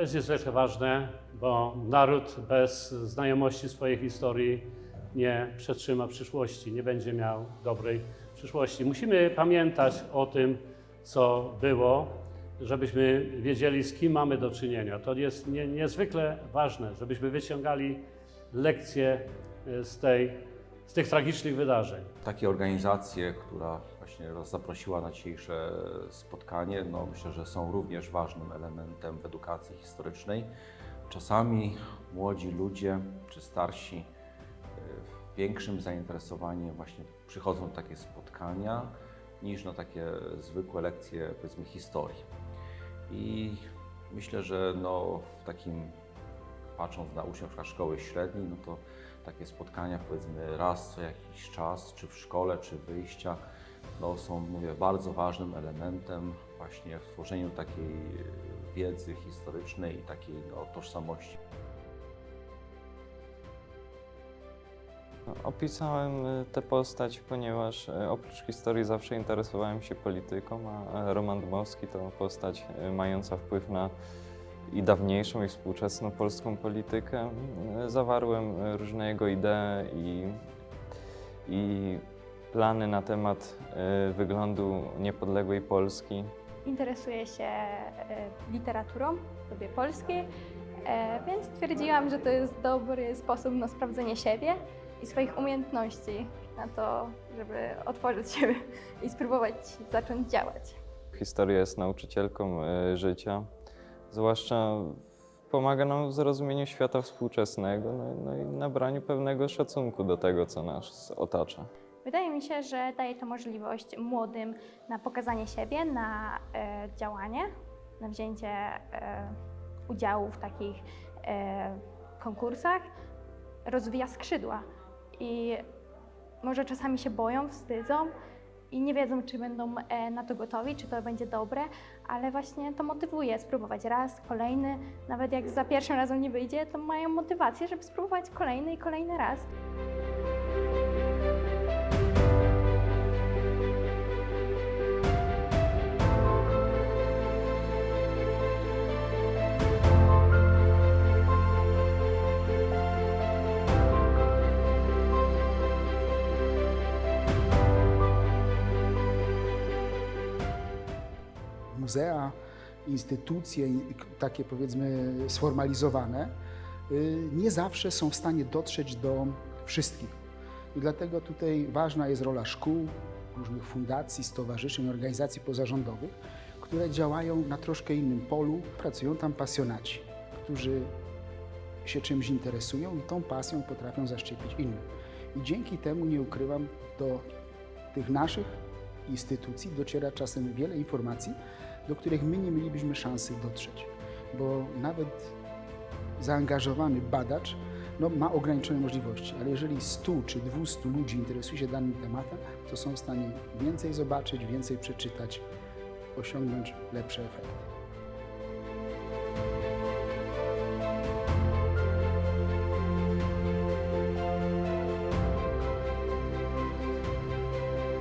jest niezwykle ważne, bo naród bez znajomości swojej historii nie przetrzyma przyszłości, nie będzie miał dobrej przyszłości. Musimy pamiętać o tym, co było, żebyśmy wiedzieli, z kim mamy do czynienia. To jest nie, niezwykle ważne, żebyśmy wyciągali lekcje e, z, tej, z tych tragicznych wydarzeń. Takie organizacje, która właśnie zaprosiła na dzisiejsze spotkanie, no myślę, że są również ważnym elementem w edukacji historycznej. Czasami młodzi ludzie czy starsi y, większym zainteresowaniem właśnie przychodzą na takie spotkania niż na takie zwykłe lekcje powiedzmy historii. I myślę, że no w takim patrząc na uczniów szkoły średniej, no to takie spotkania powiedzmy raz co jakiś czas, czy w szkole, czy wyjścia, no są mówię, bardzo ważnym elementem właśnie w tworzeniu takiej wiedzy historycznej i takiej no, tożsamości. Opisałem y, tę postać, ponieważ y, oprócz historii zawsze interesowałem się polityką, a Roman Dmowski to postać y, mająca wpływ na i dawniejszą, i współczesną polską politykę. Y, Zawarłem y, różne jego idee i, i plany na temat y, wyglądu niepodległej Polski. Interesuję się e, literaturą, lubię polskiej, e, więc stwierdziłam, że to jest dobry sposób na sprawdzenie siebie i swoich umiejętności, na to, żeby otworzyć się i spróbować zacząć działać. Historia jest nauczycielką życia, zwłaszcza pomaga nam w zrozumieniu świata współczesnego no, no i nabraniu pewnego szacunku do tego, co nas otacza. Wydaje mi się, że daje to możliwość młodym na pokazanie siebie, na e, działanie, na wzięcie e, udziału w takich e, konkursach, rozwija skrzydła i może czasami się boją, wstydzą i nie wiedzą, czy będą e, na to gotowi, czy to będzie dobre, ale właśnie to motywuje spróbować raz, kolejny, nawet jak za pierwszym razem nie wyjdzie, to mają motywację, żeby spróbować kolejny i kolejny raz. Muzea, instytucje takie powiedzmy sformalizowane y, nie zawsze są w stanie dotrzeć do wszystkich. I dlatego tutaj ważna jest rola szkół, różnych fundacji, stowarzyszeń, organizacji pozarządowych, które działają na troszkę innym polu. Pracują tam pasjonaci, którzy się czymś interesują i tą pasją potrafią zaszczepić innym. I dzięki temu, nie ukrywam, do tych naszych instytucji dociera czasem wiele informacji, do których my nie mielibyśmy szansy dotrzeć. Bo nawet zaangażowany badacz no, ma ograniczone możliwości, ale jeżeli 100 czy 200 ludzi interesuje się danym tematem, to są w stanie więcej zobaczyć, więcej przeczytać, osiągnąć lepsze efekty.